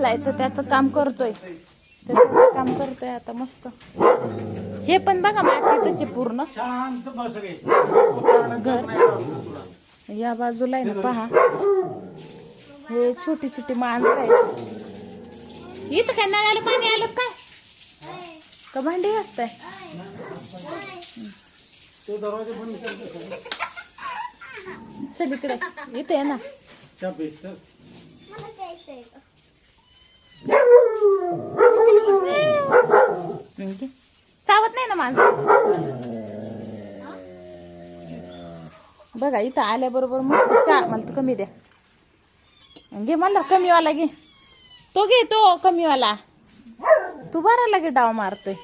बसलाय तर त्याचं काम करतोय. त्याचं काम करतोय आता मस्त. हे पण बघा मातीच पूर्ण. शांत बस रे. घर. या बाजूला आहे ना पहा. हे छोटी छोटी मांजर आहे इथं काय नळाला पाणी आलं काय? का भांडी असतंय तो दरवाजा बंद कर चल इकडे. इथे आहे ना चहा पे चल हम्म, घे. चावत नाही ना माणसं? बघा इथं आल्याबरोबर मस्त चहा. मला कमी द्या. घे मला कमीवाला घे. तो घे तो कमीवाला. तू बरा लागे डाव मारतोय.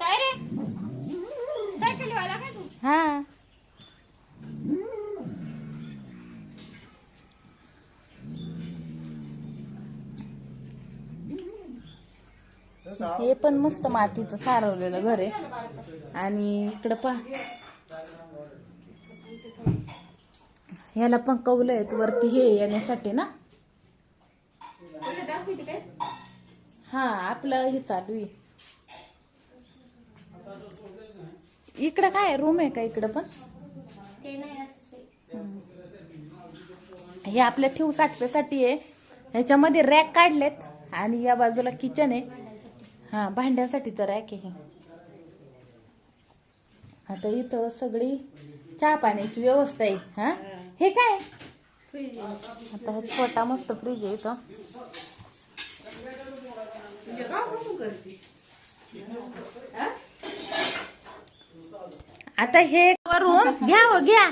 काय रे? हा. हे पण मस्त मातीचं सारवलेलं घर आहे. आणि इकडं पहा. ह्याला पण कवलं आहेत. वरती हे येण्यासाठी ना? हा आपलं हे चालू आहे. इकडं काय रूम आहे का इकडं पण? हे आपल्या ठेवू साठव्यासाठी आहे. ह्याच्यामध्ये रॅक काढलेत. आणि या बाजूला किचन आहे. हा भांड्यासाठीचं रॅक आहे हे. आता इथं सगळी चहा पाण्याची व्यवस्था आहे हा? हे काय? आता हा छोटा मस्त फ्रीज आहे इथं. आता हे वरून घ्या हो घ्या.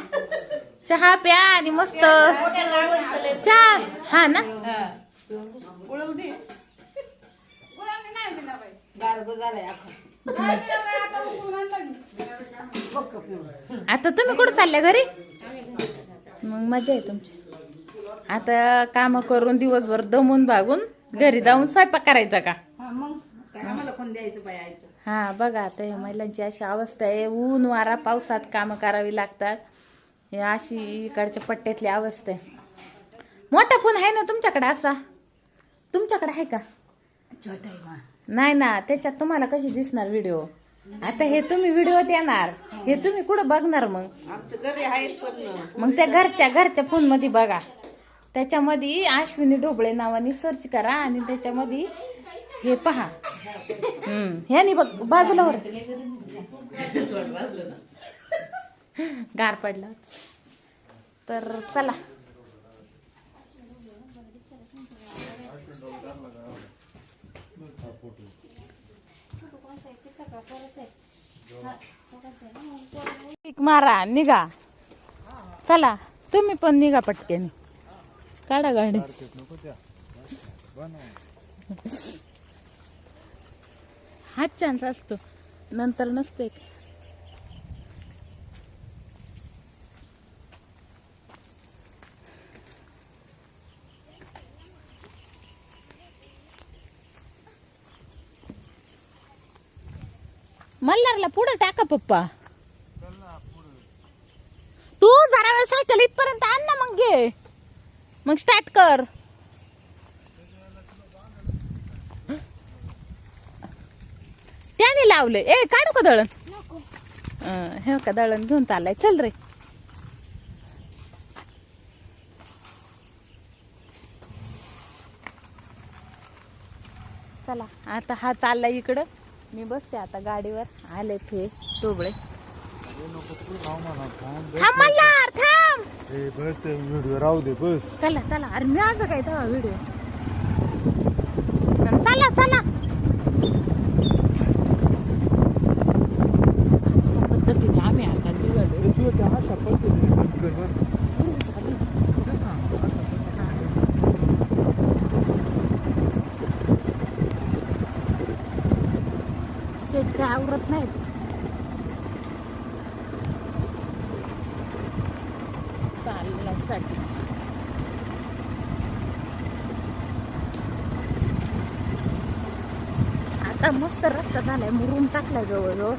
चहा प्या आणि मस्त. चहा हा ना? आता. तुम्ही कुठं चालल्या घरी? मग मजा आहे तुमची. आता काम करून दिवसभर दमून भागून घरी जाऊन स्वयंपाक करायचा का? मग? काय? आम्हाला कोण द्यायचं बाय आयचं हा बघा आता हे महिलांची अशी अवस्था आहे. ऊन वारा पावसात कामं करावी लागतात. हे अशी इकडच्या पट्ट्यातली अवस्था आहे. मोठा फोन आहे ना तुमच्याकडे असा? तुमच्याकडे आहे का? छोटा नाही ना त्याच्यात तुम्हाला कशी दिसणार व्हिडिओ आता हे तुम्ही व्हिडिओत येणार. हे तुम्ही कुठं बघणार मग? आमचं घरी आहेत पण. मग त्या घरच्या घरच्या फोनमध्ये बघा. त्याच्यामध्ये अश्विनी ढोबळे नावाने सर्च करा आणि त्याच्यामध्ये हे पहा. ह्यानी बघ बाजूला वर. गार पडला. तर चला. मारा निघा. चला तुम्ही पण निघा पटकेने. काढा गाडी. हाच चान्स असतो. नंतर नसते मल्हारला पुढं टाका पप्पा तू सायकल इथपर्यंत आण ना मग घे. मग स्टार्ट कर. त्याने लावलं ए काढू का दळण? हे का दळण घेऊन चाललाय. चल रे. चला आता हा चाललाय इकडं. मी बसते आता गाडीवर. आले ते टोबळे. थांब मल्हार थांब. बस ते व्हिडिओ राहू दे बस. चला चला. अरे मी आज काय तेव्हा व्हिडिओ चला चला. अशा पद्धतीने आम्ही आता निघालो. शेत काय आवरत नाहीत. चालण्यासाठी आता मस्त रस्ता झालाय मुरून टाकलाय जवळजवळ.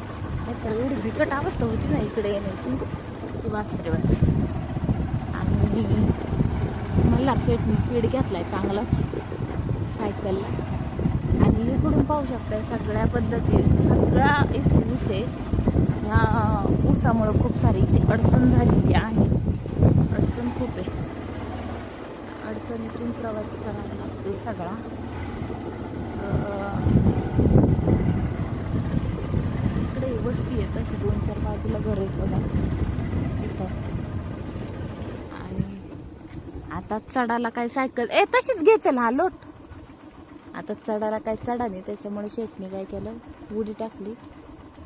नाहीतर एवढी बिकट अवस्था होती ना इकडे येण्याची. की वासरे वास आणि मला शेटनी स्पीड घेतलाय चांगलाच. सायकलला आणि इकडून पाहू शकताय सगळ्या पद्धती सगळ्या इथे ऊस आहे. ह्या ऊसामुळं खूप सारी इथे अडचण झालेली आहे अडचण खूप आहे अडचणीतून प्रवास करावा लागतो सगळा अं, इकडे वस्ती आहे तशी दोन चार बाजूला घर आहेत बघा इथं आणि आता चढायला काय सायकल? ए तशीच घेते हा लोट. आता चढायला काय चढा नाही त्याच्यामुळे शेटने काय केलं? उडी टाकली.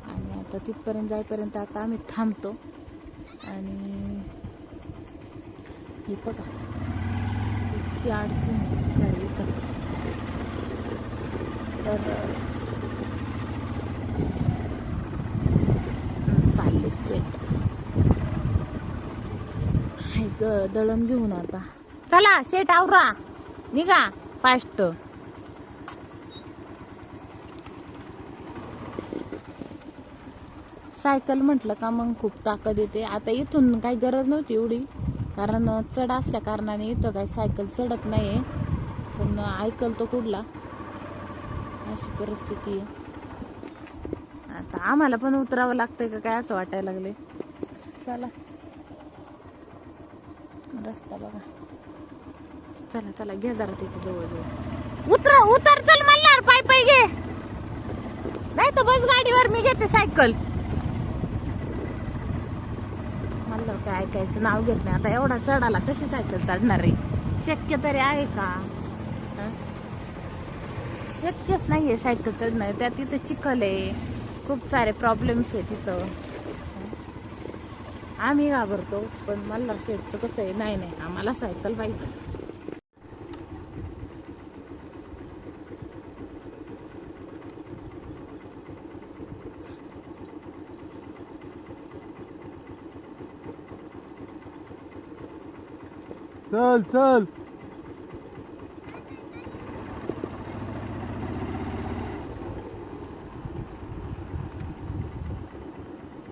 आणि आता तिथपर्यंत जाईपर्यंत आता आम्ही थांबतो. आणि हे बघा किती अडचण झाली तर चालले शेट हाय ग दळण घेऊन आता. चला शेट आवरा. निघा फास्ट सायकल म्हटलं का मग खूप ताकद येते. आता इथून काही गरज नव्हती एवढी. कारण चढ असल्या कारणाने इथं काही सायकल चढत नाही आहे पण ऐकल तो कुठला? अशी परिस्थिती आहे. आता आम्हाला पण उतरावं लागतंय का काय असं वाटायला लागले चला. रस्ता बघा. चला चला घ्या जरा त्याच्याजवळ जवळ उतर उतर चल मल्हार पाय पाय घे. नाही तर बस गाडीवर मी घेते सायकल. मला काय ऐकायचं? नाव घेत नाही. आता एवढा चढाला कशी सायकल चढणार आहे? शक्य तरी आहे का? शक्यच नाहीये सायकल चढणं. त्यात तिथं चिखल आहे. खूप सारे प्रॉब्लेम्स आहे तिथं? आम्ही घाबरतो पण मला शेटचं कसं आहे? नाही नाही. आम्हाला सायकल पाहिजे. चल चल.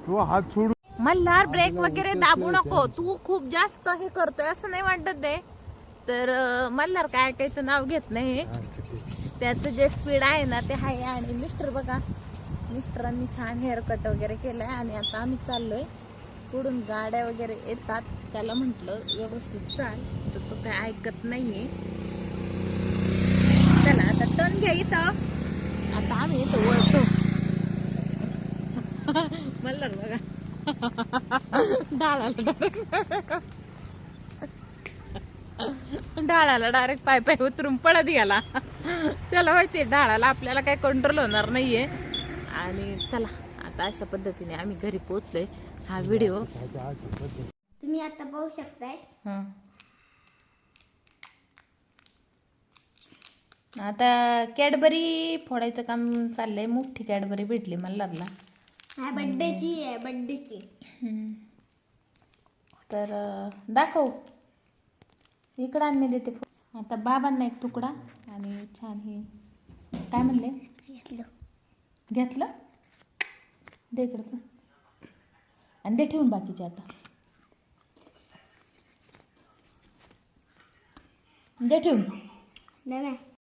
तू हात सोडू मल्हार ब्रेक वगैरे दाबू नको. तू खूप जास्त हे करतोय असं नाही वाटत आहे तर अं, मल्हार काय ऐकायचं नाव घेत नाही त्याचं जे स्पीड आहे ना ते आहे. आणि मिस्टर बघा मिस्टरांनी छान हेअरकट वगैरे केलाय. आणि आता आम्ही चाललोय. पुढून गाड्या वगैरे येतात त्याला म्हटलं व्यवस्थित चाल. तर तो काय ऐकत नाहीये. चला आता टन घ्या इथं. आता आम्ही इथं वळतो. मल्हार बघा. डाळाला डाळाला डायरेक्ट पाय पाय उतरून पळत गेला. त्याला माहितीये डाळाला आपल्याला काय कंट्रोल होणार नाहीये. आणि चला आता अशा पद्धतीने आम्ही घरी पोहोचलोय. हा व्हिडिओ तुम्ही आता पाहू शकताय. आता कॅडबरी फोडायचं काम चाललंय. मोठी कॅडबरी भेटली मल्हारला हा बड्डेची आहे बड्डेची. तर दाखव. इकडं आण मी देते आता बाबांना एक तुकडा आणि छान हे काय म्हणले? घेतलं. घेतलं? दे इकडचं. आणि दे ठेवून बाकीचे आता. दे ठेवून. नाही